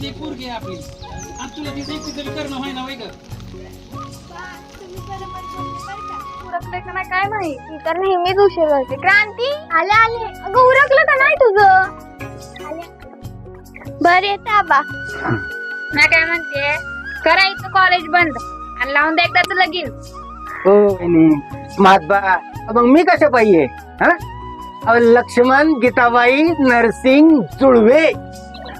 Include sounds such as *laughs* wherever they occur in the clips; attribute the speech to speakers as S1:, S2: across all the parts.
S1: ही पोरगी आहे आपली. आणि तुला तरी करणं वय ग
S2: नाही काय माहिती तर नेहमीच उशीर होते क्रांती आले आले अगं उरकलं का नाही तुझं आले बरं येते आबा
S3: मी काय म्हणते करायचं कॉलेज बंद आणि लावून द्या एकदाच लगीन
S4: हो वहिनी महात्मा मग मी कशा पाहिजे हा? अहो, लक्ष्मण गीताबाई नरसिंग जुळवे.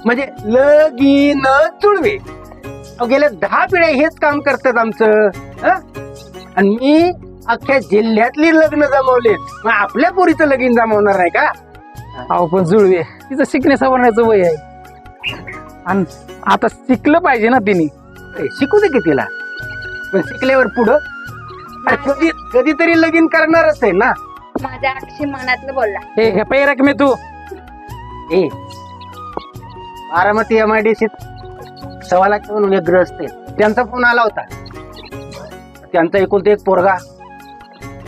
S4: म्हणजे लगीन जुळवे अहो, गेल्या दहा पिढ्या हेच काम करतात आमचं हा? आणि मी अख्ख्या जिल्ह्यातली लग्न जमवलेत मग आपल्या पोरीचं लगीन जमवणार नाही का?
S1: अहो पण जुळवे तिचं शिकण्या सवरण्याचं वय आहे. आणि आता शिकलं पाहिजे ना तिने.
S4: ए, शिकू दे की तिला. पण शिकल्यावर पुढं? अरे कधी कधीतरी लगीन करणारच आहे ना.
S3: माझ्या अक्षी मनातलं बोलला.
S1: हे पैरक मी तू.
S4: ए Baramati M I D C सव्वा लाख म्हणून एक ग्रस्त आहे. त्यांचा फोन आला होता. त्यांचा एकुलते एक पोरगा.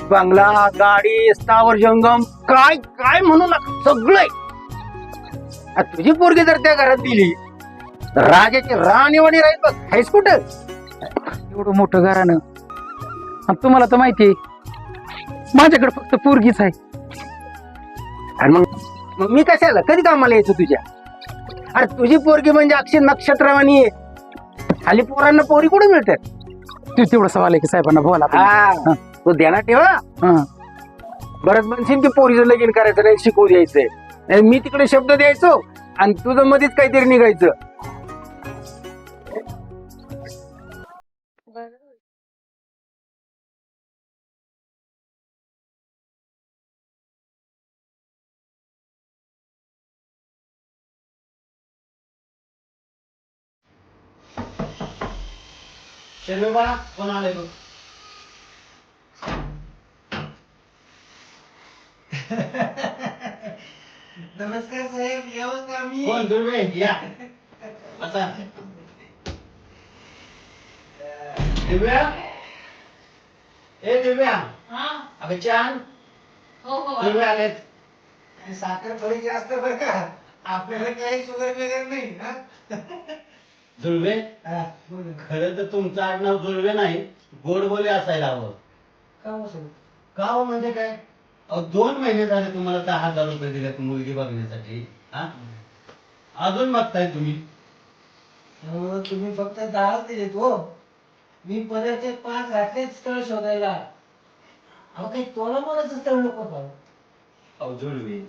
S4: बंगला गाडी स्थावर जंगम काय काय म्हणू नका सगळं तुझी पोरगी जर त्या घरात दिली तर राजाची राणीवाणी राहील बघ हायस कुठं
S1: एवढं मोठं घरानं आणि तुम्हाला तर माहिती आहे माझ्याकडे फक्त पोरगीच आहे.
S4: आणि मग मग मी कशाला कधी कामाला यायचो तुझ्या? अरे तुझी पोरगी म्हणजे अक्षय नक्षत्रवाणी आहे. खाली पोरांना पोरी कुठे मिळतात?
S1: तू तेवढं सवाल आहे की साहेबांना बोला
S4: हा. तो ध्यानात ठेवा
S1: हा.
S4: बरंच म्हणशील की पोरीचं लगीन करायचं नाही शिकवू द्यायचंय नाही, मी तिकडे शब्द द्यायचो आणि तुझं मध्येच काहीतरी निघायचं.
S5: कोण आले बघ
S6: नमस्कार साहेब येऊ का मी
S5: कोण दुर्वे या आता दिव्या ए दिव्या अगं छान
S3: हो हो
S5: दुर्वे आलेत
S6: साखर थोडी जास्त बरं का आपल्याला काही शुगर वगैरे नाही हा?
S5: जुळवे. खरं तर तुमचं आडनाव जुळवे नाही गोडबोले असायला हवं.
S6: का हो साहेब?
S5: का हो म्हणजे काय? अहो, दोन महिने झाले तुम्हाला दहा हजार रुपये दिलेत मुलगी बघण्यासाठी. हा? अजून बघताय तुम्ही.
S6: अहो, तुम्ही फक्त दहाच दिलेत हो. मी परत ते पाच घातलेच स्थळ शोधायला. अहो काही तोला मोलाचं स्थळ नको
S5: जुळवे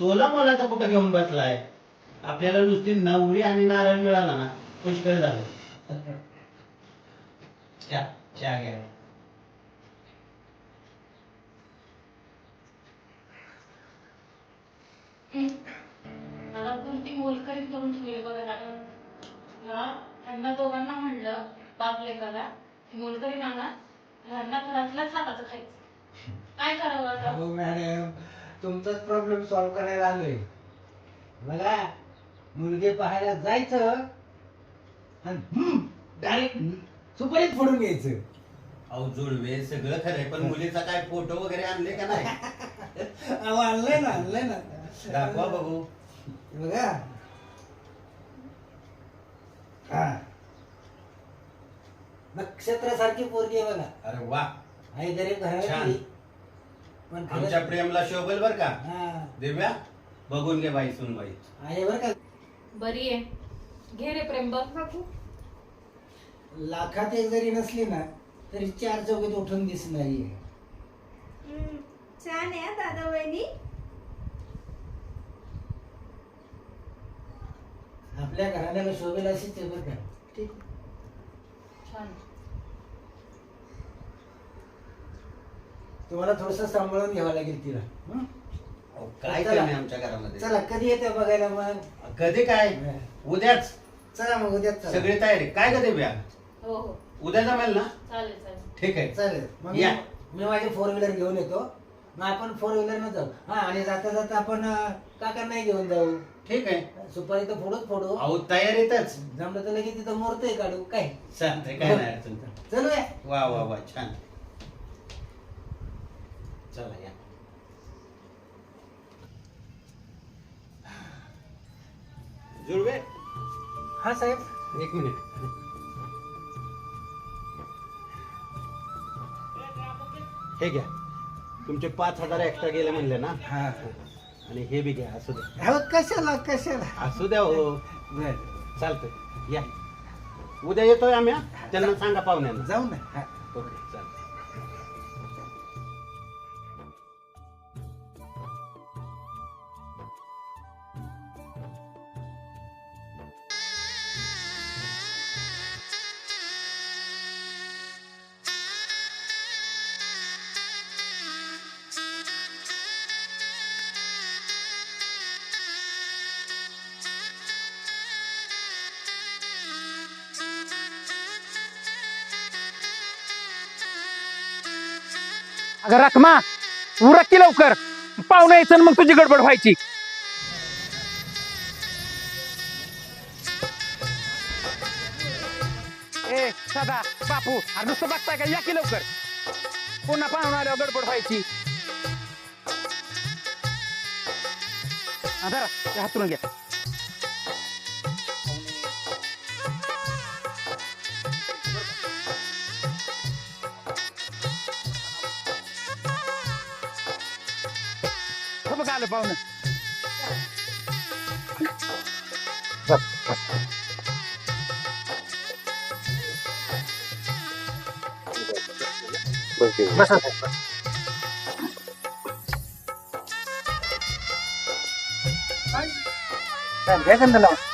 S5: तोला मला तर कुठं घेऊन बसलाय? आपल्याला नुसती नवरी आणि नारळ मिळाला ना. पुष्कळ झालं. चहा घ्या.
S3: मला कोणती मोलकरी करून ठेवली बघा त्यांना दोघांना म्हणलं बाप लेकाला मोलकरी नाना ह्यांना घरातल्याच हाताचं खायचं. काय करावं आता?
S6: मॅडम तुमचाच प्रॉब्लेम सॉल्व्ह करायला आलोय. बघा मुलगी पाहायला जायचं डायरेक्ट सुपारीत फोडून घ्यायचं.
S5: अहो जुळवे सगळं खरंय पण मुलीचा काय फोटो वगैरे आणले का नाही? *laughs*
S6: अहो आणलंय ना आणलंय ना.
S5: दाखवा बघू.
S6: बघा. हा. नक्षत्रासारखी पोरगी आहे बघा.
S5: अरे वा.
S6: आहे गरीब
S5: छान.
S6: पण खरंच-
S5: आमच्या प्रेमला शोभेल बर का?
S6: हा.
S5: दिव्या बघून घे बाई सुन बाई
S6: आहे बरं का?
S3: बरी आहे. घे रे प्रेम बघ
S6: लाखात एक जरी नसली ना तरी चार चौकीत उठून दिसणारी आहे.
S7: हम्म, छान आहे हा दादा वहिनी.
S6: आपल्या घराण्याला शोभेल अशीच आहे बरं का? ठीक.
S3: छान.
S6: तुम्हाला थोडस सांभाळून घ्यावं लागेल तिला. हं?
S5: अहो, काय
S6: चला.
S5: आमच्या घरामध्ये?
S6: चला कधी येते बघायला मग?
S5: कधी काय? उद्याच.
S6: चला मग उद्या चला.
S5: सगळी तयारी. काय का दिव्या?
S3: हो हो.
S5: उद्या जमेल ना?
S3: चालेल चालेल.
S5: ठीक आहे.
S6: चालेल. मग
S5: या.
S6: मी- मी माझी फोर व्हीलर घेऊन येतो. मग आपण फोर व्हीलरनं जाऊ. हा आणि जाता जाता आपण अं, काकांनाही घेऊन जाऊ.
S5: ठीक आहे.
S6: सुपारी तर फोडूच फोडू.
S5: अहो तयारीतच.
S6: जमलं तर लगेच तिथं मोरतोय काढू. काय?
S5: चालतंय काय नाही अडचण
S6: चल या.
S5: वा वा वा छान. चला या. जुळवे.
S6: हा साहेब.
S5: एक मिनिट. हे घ्या. तुमचे पाच हजार एक्स्ट्रा गेले म्हणले ना?
S6: हा.
S5: आणि हे बी घ्या असू द्या.
S6: अहो कशाला कशाला?
S5: असू द्या हो.
S6: बर.
S5: चालतंय. या. उद्या येतोय आम्ही हा? त्यांना सांगा पाहुण्यांना.
S6: जाऊ ना. हा.
S5: ओके.
S8: अगं रखमा उरक की लवकर. पाहुणं यायचं आणि मग तुझी गडबड व्हायची. ए सदा बापू अरे नुसतं बघताय का? या की लवकर. पुन्हा पाहुणा आल्यावर गडबड व्हायची. हा, धरा ते हातरून घ्या. हो बघ आलं पाहुणं
S4: बसा साहेब घ्या गंध लावा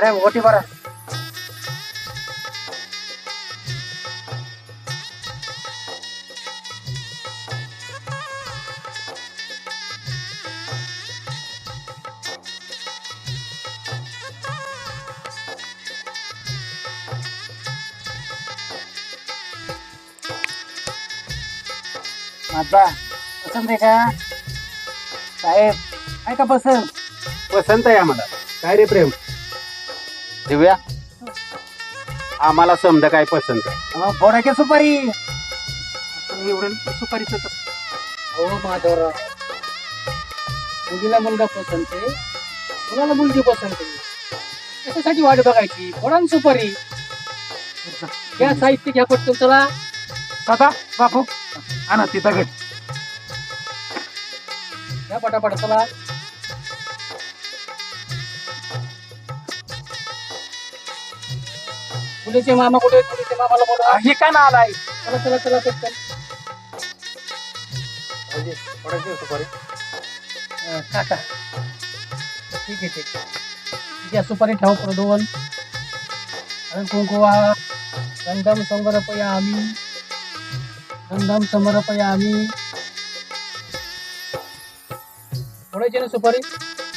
S4: अरे ओटी बरा माझा पसंत आहे का? साहेब काय का पसंत
S5: पसंत आहे आम्हाला. काय रे प्रेम? दिव्या आम्हाला समजा काय पसंत आहे.
S4: की सुपारी.
S8: एवढं सुपारीचं तर-
S4: हो माधवराव
S8: मुलीला मुलगा पसंत आहे. मुलाला मुलगी पसंत आहे. त्याच्यासाठी वाट बघायची? फोडा ना सुपारी. घ्या साहित्य घ्या पटकन चला.
S4: सदा बापू. आणा ती दगड
S8: घ्या पटापट चला. मुलीचे मामा कुठे आहेत? मुलीचे मामाला बोला
S4: हे का ना आलाय
S8: चला चला चला पटकन
S4: सुपारी.
S8: अं, काका ठीक आहे ठीक आहे. आहे सुपारी ठेवा परत दोन. आणि कुंकुवा गंधम समर्पयामी गंधम समर्पयामी फोडायची ना सुपारी?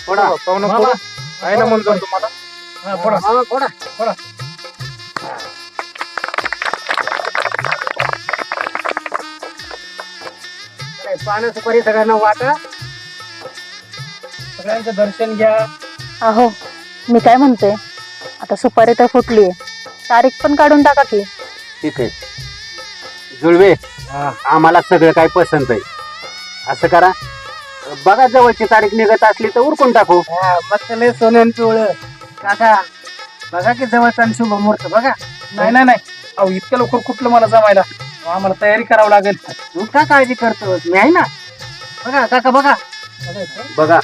S4: फोडा.
S8: मामा,
S4: मुलगा तुम्हाला?
S8: हा, फोडा.
S4: मामा, फोडा.
S8: फोडा.
S4: पानं सुपारी सगळ्यांना वाटा.
S8: सगळ्यांचं दर्शन घ्या.
S3: अहो मी काय म्हणते? आता सुपारी तर फुटली तारीख पण काढून टाका की.
S5: ठीक आहे जुळवे आम्हाला सगळं काय पसंत आहे. असं करा. बघा जवळची तारीख निघत असली तर उरकून टाकू.
S4: हा, मस्त लय सोन्यान पिवळं. काका बघा की जवळचा आणि शुभ मुहूर्त बघा.
S8: नाही नाही नाही. अहो इतक्या लवकर कुठलं मला जमायला? आम्हाला तयारी करावं लागेल.
S4: तू का काळजी करतो मी आहे ना. बघा काका बघा.
S5: बघा.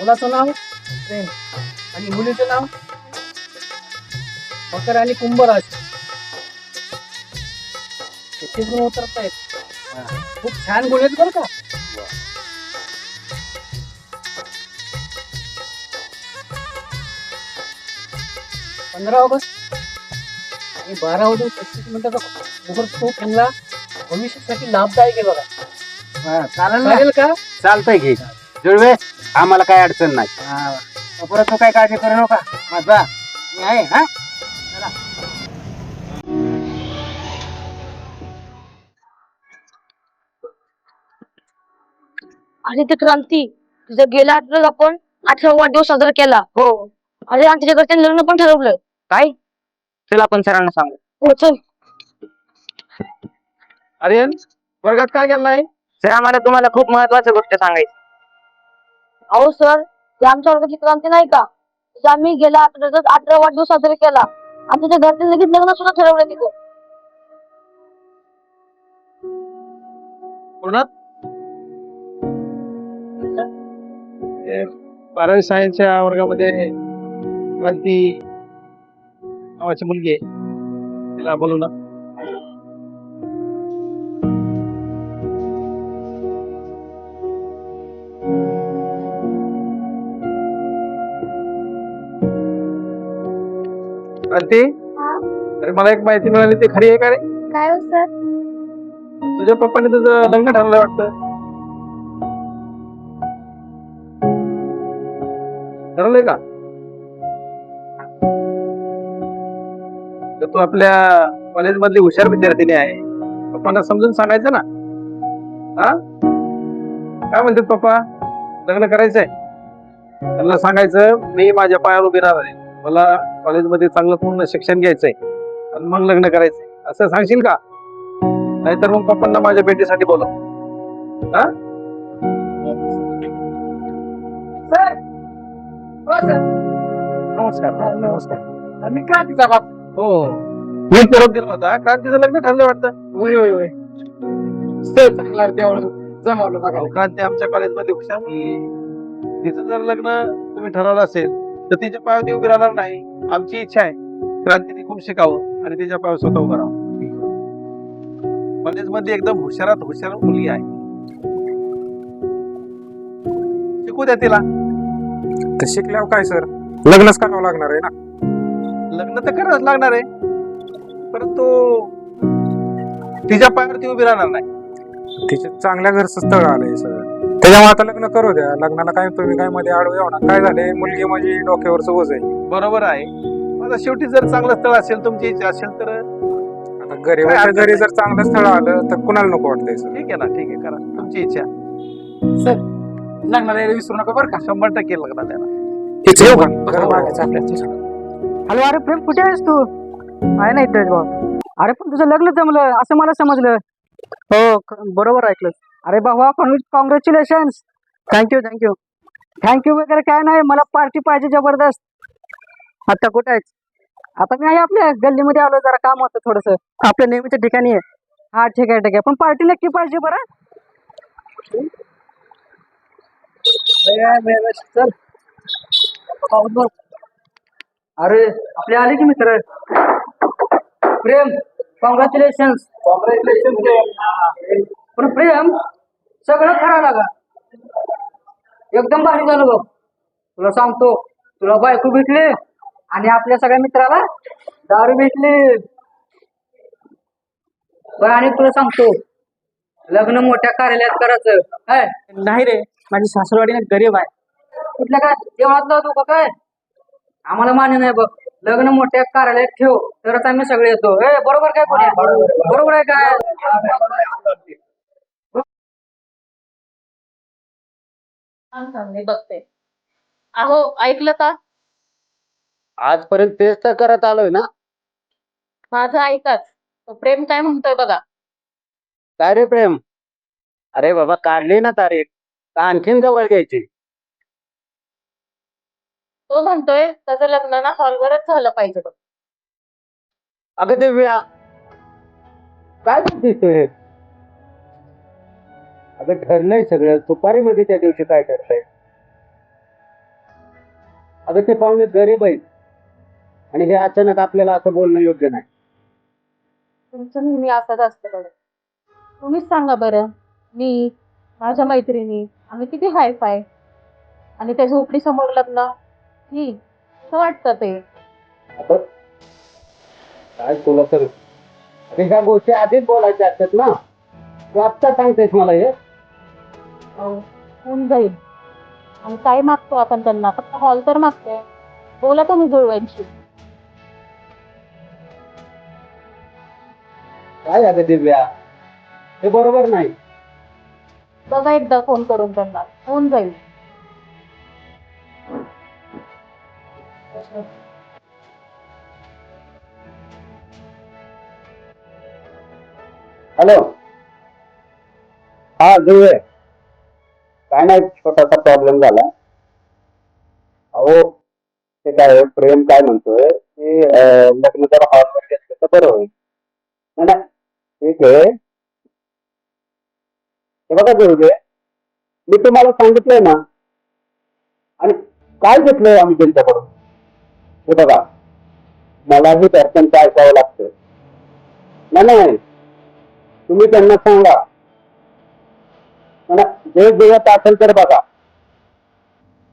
S8: मुलाचं नाव? आणि मुलीचं नाव? मकर आणि कुंभराज. उतरतायत. खूप छान गुण आहेत बरं का. पंधरा ऑगस्ट आणि बारा वाजून पस्तीस मिनिटाचा मुहूर्त खूप त्यांना भविष्यासाठी लाभदायक आहे बघा. हा, चालेल ना.
S9: चालेल का?
S5: चालतंय की. जुळवे आम्हाला काय अडचण नाही.
S8: हा. परत तू काय काळजी करू नका. माझा मी आहे हा.
S10: आणि ते क्रांती तुझं गेल्या आठवड्यात आपण अठरा वाढदिवस साजरा केला. हो. अरे आणि त्याच्या घरच्यांनी लग्न पण ठरवलं. काय? चला आपण सरांना सांगू. हो चल.
S9: अरे वर्गात काय केलाय
S10: सर आम्हाला तुम्हाला खूप महत्वाची गोष्ट सांगायची अहो सर ते आमच्या वर्गाची क्रांती नाही का? ते आम्ही गेल्या आठवड्यात अठरा वाढदिवस साजरा केला. आणि त्याच्या घरचे लगेच लग्न सुद्धा ठरवलं तिथं.
S9: पूर्ण बारावी सायन्सच्या वर्गामध्ये क्रांती नावाची मुलगी आहे. तिला बोलू ना. क्रांती अरे मला एक माहिती मिळाली ती खरी आहे का रे?
S2: काय हो सर?
S9: तुझ्या पप्पाने तुझं लग्न ठरवलं वाटतं. ठरवलंय का? तर तू आपल्या कॉलेज मधली हुशार विद्यार्थिनी आहे. पप्पांना समजून सांगायचं ना? हा? काय म्हणतात पप्पा? लग्न करायचंय? त्यांना सांगायचं मी माझ्या पायावर उभी राहणार आहे. मला कॉलेजमध्ये चांगलं पूर्ण शिक्षण घ्यायचंय आणि मग लग्न करायचंय. असं सांगशील का? नाहीतर मग पप्पांना माझ्या बेटीसाठी बोलव. हा? हो, नमस्कार नमस्कार. मी क्रांतीचा बाप. हो. मी निरोप दिला होता. क्रांतीचं लग्न ठरलं वाटतं. होय होय होय. चांगला जमावलं बघा. क्रांती आमच्या कॉलेजमध्ये हुशार मुलगी आहे. तिचं जर लग्न तुम्ही ठरवलं असेल तर तिच्या पायावरती उभी राहणार नाही. आमची इच्छा आहे. क्रांतीने खूप शिकावं आणि तिच्या पायावर स्वतः उभं राहावं. कॉलेजमध्ये एकदम हुशारात हुशार मुलगी आहे. शिकू द्या तिला.
S11: तर शिकल्यावर काय सर? लग्नच करावं लागणार आहे ना?
S9: लग्न तर करावंच लागणार आहे. परंतु तिच्या पायावरती उभी राहणार नाही.
S11: तिचे चांगल्या घरचं स्थळ आलंय सर त्याच्यामुळे आता लग्न करू द्या. लग्नाला काय तुम्ही काय मध्ये आडवे येऊ ना काय झाले मुलगी माझी डोक्यावरचं ओझ आहे.
S9: बरोबर आहे. आता शेवटी जर चांगलं स्थळ असेल तुमची इच्छा असेल तर
S11: आता
S9: हरकत
S11: घरी
S9: नाही.
S11: जर चांगलं स्थळ आलं तर कुणाला नको वाटतंय सर?
S9: ठीक आहे ना ठीक आहे. करा. तुमची इच्छा.
S8: सर लग्नाला यायला विसरू नका बरं का?
S9: शंभर टक्के लग्न द्या
S11: येऊ का?
S8: हॅलो अरे प्रेम कुठे आहेस तू? आहे ना इथेच भाऊ अरे पण तुझं लग्न जमलं असं मला समजलं. हो क- बरोबर ऐकलं. अरे बाबा कॉंग्रॅच्युलेशन थँक्यू थँक्यू थँक्यू वगैरे काय नाही मला पार्टी पाहिजे जबरदस्त. आता कुठे आहेस? आता मी आहे आपल्या गल्लीमध्ये आलो जरा काम होतं थोडस. आपल्या नेहमीच्या ठिकाणी आहे. हा ठीक आहे ठीक आहे. पण पार्टी नक्की पाहिजे बरं. चल. अरे आपले आले की मित्र? प्रेम कॉंग्रॅच्युलेशन कॉंग्रॅच्युलेशन पण प्रेम सगळं खरं लागा एकदम भारी झालं बघ. तुला सांगतो तुला बायको भेटली आणि आपल्या सगळ्या मित्राला दारू भेटली. पण आणि तुला सांगतो लग्न मोठ्या कार्यालयात करायचं. काय नाही रे माझी सासरवाडी ना गरीब आहे. कुठल्या काय? जेवणात तू का काय? आम्हाला मान्य नाही बघ. लग्न मोठ्या कार्यालयात ठेव तरच आम्ही सगळे येतो. ए बरोबर काय कोणी? बरोबर आहे काय?
S3: मी बघते. अहो ऐकलं का?
S5: आजपर्यंत तेच तर करत आलोय ना.
S3: माझं ऐकाच. तो प्रेम काय म्हणतोय बघा.
S5: काय रे प्रेम? अरे बाबा काढली ना तारीख. का आणखीन जवळ घ्यायची.
S3: तो म्हणतोय त्याचं लग्न ना हॉलवरच झालं पाहिजे बघ.
S5: अगं दिव्या काय म्हणतेस तू हे? अगं ठरलंय सगळं. सुपारीमध्ये त्या दिवशी काय ठरलंय? अगं ते पाहुणे गरीब आहेत. आणि हे अचानक आपल्याला असं बोलणं योग्य नाही.
S3: तुमचं नेहमी असंच असतं बघा. तुम्हीच सांगा बरं. मी माझ्या मैत्रिणी आम्ही किती हाय फाय आणि त्या झोपडी समोर लग्न. असं वाटतं ते.
S5: आता काय तुला तर अरे ह्या गोष्टी आधीच बोलायच्या असतात ना? तू आत्ता सांगतेस मला हे.
S3: अहो, होऊन जाईल. आणि काय मागतो आपण त्यांना? फक्त हॉल तर मागतोय. बोला तुम्ही जुळवायची
S12: काय आता दिव्या? हे बरोबर नाही.
S3: बघा एकदा फोन करून त्यांना. होऊन जाईल.
S12: हॅलो. हा जुळे. काय नाही छोटासा प्रॉब्लेम झाला. अहो ते काय प्रेम काय म्हणतोय की अं, लग्न जर हॉलवर घेतलं तर बरं होईल. नाही, नाही. ठीक आहे. हे बघा जुळे मी तुम्हाला सांगितलंय ना. आणि काय घेतलंय आम्ही त्यांच्याकडून हे बघा मलाही त्यांचं ऐकावं लागतं नाही नाही तुम्ही त्यांना सांगा. जे देत असेल तर बघा.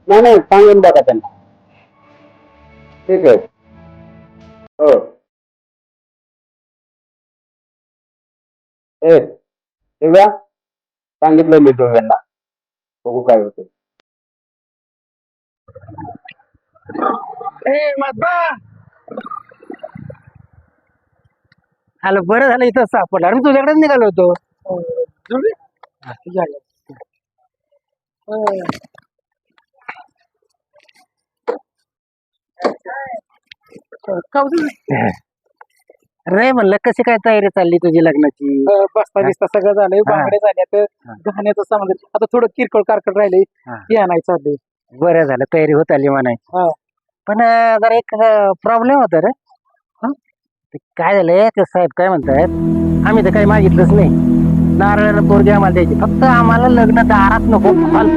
S12: नाही नाही सांगून बघा त्यांना. ठीक आहे. हो. ए दिव्या सांगितलं मी दोघांना. बघू काय होतं
S4: हॅलो बरं झालं इथं सापडलं. अरे मी तुझ्याकडेच निघालो होतो. रे म्हणलं कशी काय तयारी चालली तुझी लग्नाची?
S1: बसता बिसता सगळं झालंय
S4: हा.
S1: बांगडे झाले आता घाण्याचं सामान. आता थोडं किरकोळ कारकड राहिले
S4: हा.
S1: ते आणायचं चाललंय
S4: बरं झालं तयारी होत आली म्हणायची.
S1: हा.
S4: पण अं, जरा एक प्रॉब्लेम होता रे. हं? ते काय झालंय? ते साहेब काय म्हणतायत? आम्ही तर काही मागितलंच नाही. नारळ पोरगी आम्हाला द्यायची. फक्त आम्हाला लग्न दारात नको. हॉल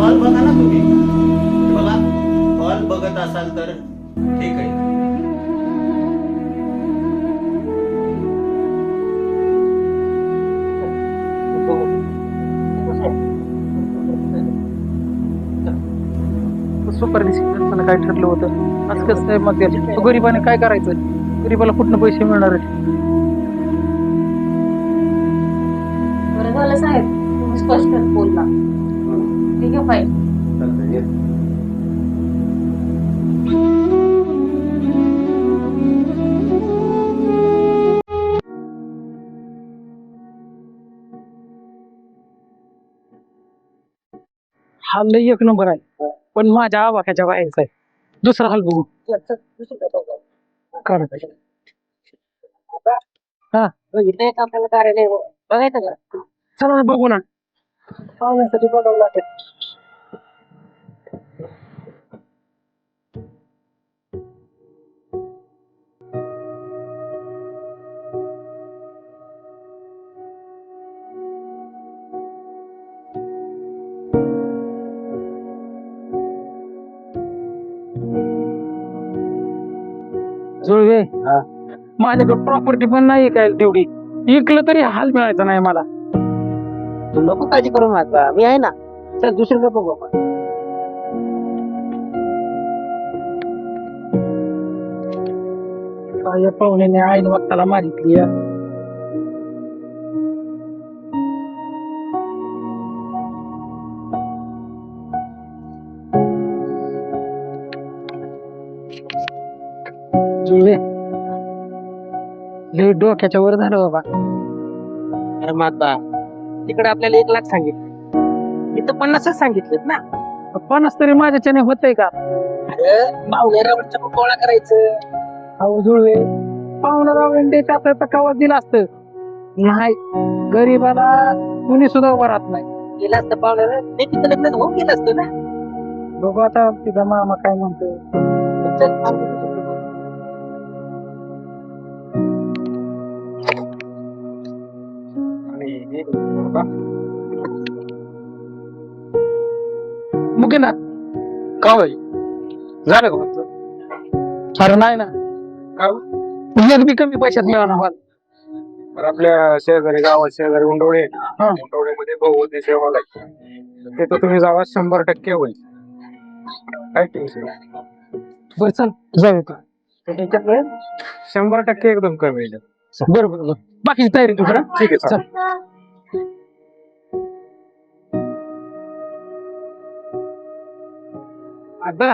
S5: हॉल बघा ना तुम्ही. बघा हॉल बघत असाल तर ठीक आहे.
S1: सुपर दिसताना काय ठरलं होतं? आज कसं आहे मग ते गरीबाने काय करायचं? गरीबाला कुठनं पैसे मिळणार आहेत?
S3: बरं झालं साहेब तुम्ही स्पष्ट बोलला. ठीक आहे फाईल
S12: चालतंय, ये.
S1: हा लई एक नंबर आहे. पण माझ्या आवाक्याच्या बाहेरचा आहे. दुसरा हाल बघू. काढ हा.
S13: आपल्याला कार्यालय बघायचं का?
S1: चला ना बघू ना. पाहुण्यासाठी बघावं लागेल. जुळवे
S12: हा.
S1: माझ्याकडे प्रॉपर्टी पण नाही काय तेवढी. इकलं तरी हाल मिळायचा नाही मला.
S4: तू नको काळजी करू माझा मी आहे ना चल दुसरीकडे बघू आपण
S1: या पाहुण्याने आईन वक्ताला मागितली या. जुळवे लय डोक्याच्या वर झालं बाबा
S4: अरे माता तिकडे आपल्याला एक लाख सांगितले. इथं पन्नासच सांगितलेत ना.
S1: पन्नास तरी माझ्याच्याने होतंय का?
S4: अरे मावनेरावरच्या गोळा करायचं.
S1: अहो जुळवे. पाहुणा असतं तर कवा दिलं असतं. नाही गरीबाला कुणी सुद्धा उभं राहत नाही.
S4: गेलं असतं पाहुण्याला ते तिथं लग्न होऊन गेलं असतं ना.
S1: बघू आता तिचा मामा काय म्हणतोय. मुके ना. का होय? झालं का फक्त? अरे नाही ना. का एक बी कमी पैशात मिळणार मला.
S11: तर आपल्या शेजारी गावात शेजारी उंडवळे उंडवळेमध्ये बहुवती सेवा लागते तिथं तुम्ही जावा शंभर टक्के होईल. काय टेन्शन
S1: बरं चल जाऊ का
S11: शंभर टक्के एकदम कमी येईल
S1: बरं बरं बरं. बाकीची तयारी तू करा.
S11: ठीक आहे
S1: चल.
S4: आता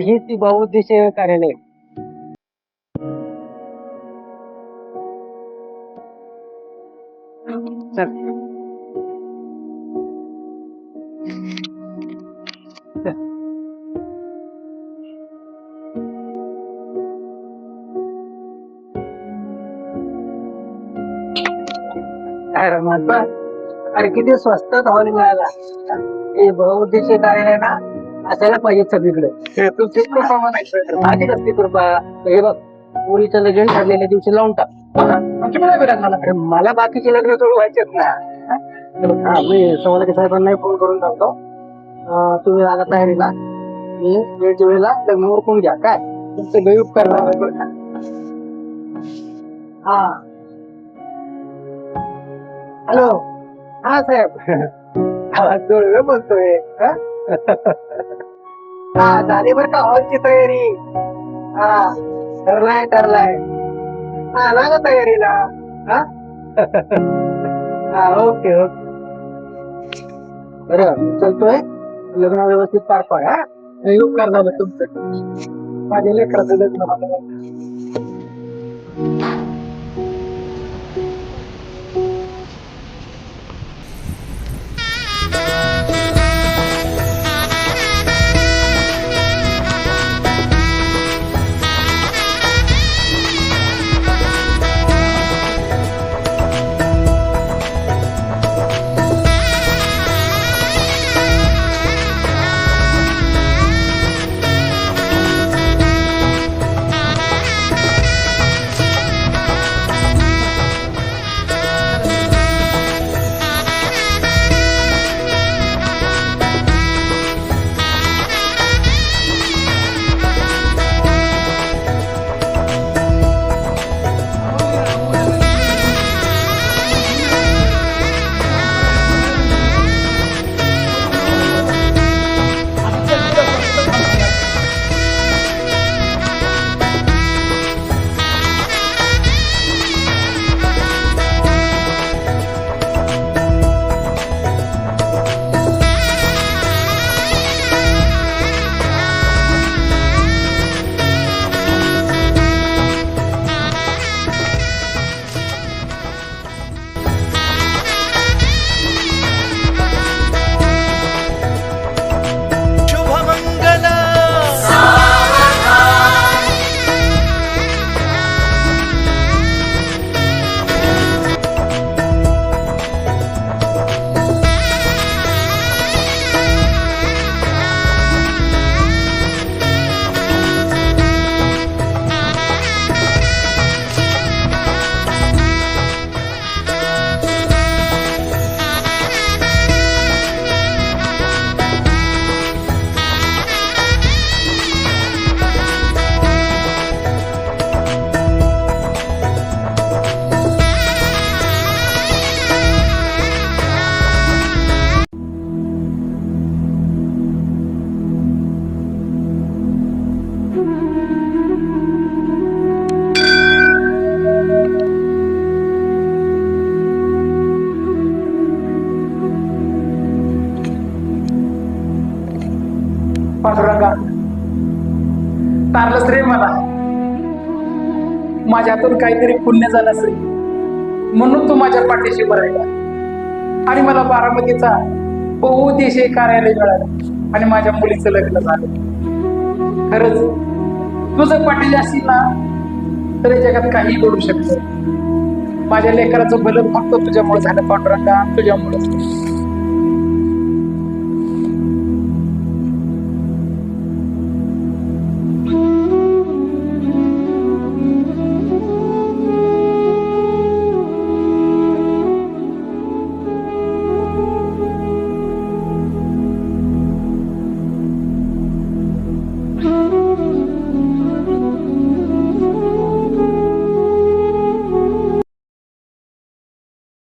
S4: हे ती बहुउद्देशीय कार्यालय. सर अरे म्हणतो अरे किती स्वस्तात हॉल मिळाला. हे बहुउद्देशीय कार्यालय ना. असायला पाहिजे सगळीकडे.
S1: हे. तुमची कृपा म्हणायचं
S4: माझी कसली कृपा? हे बघ मुलीचं लग्न ठरलेल्या दिवशी लावून टाक. अरे मला बाकीचे लग्न सोडवायचेत ना. हा? मी संवादकी साहेबांना फोन करून सांगतो. तुम्ही आता तयारीला. मी वेळच्या वेळेला लग्न उरकून घ्या. काय? तुमचं लय उपकार झाले. बरं का. हा. हॅलो. हा साहेब. *laughs* हा बोलतोय. हा? झाली बरं का हॉलची तयारी. हा ठरलाय ठरलाय. हा लागा तयारीला. हा? हा ओके ओके. बरं चलतोय. लग्न व्यवस्थित पार पाड हा. उपकार झालं तुमचं. माझ्या लेकराचं लग्न झालं.
S1: माझ्यातून काहीतरी पुण्य झालं असेल म्हणून तू माझ्या पाठीशी उभा राहिला आणि मला बारामतीचा बहुउद्देशीय कार्यालय मिळालं आणि माझ्या मुलीचं लग्न झालं. खरंच तुझं पाठीशी असतील ना तर जगात काही घडू शकतं माझ्या लेकराचं भलं फक्त तुझ्यामुळे झालं पांडुरंगा तुझ्यामुळे.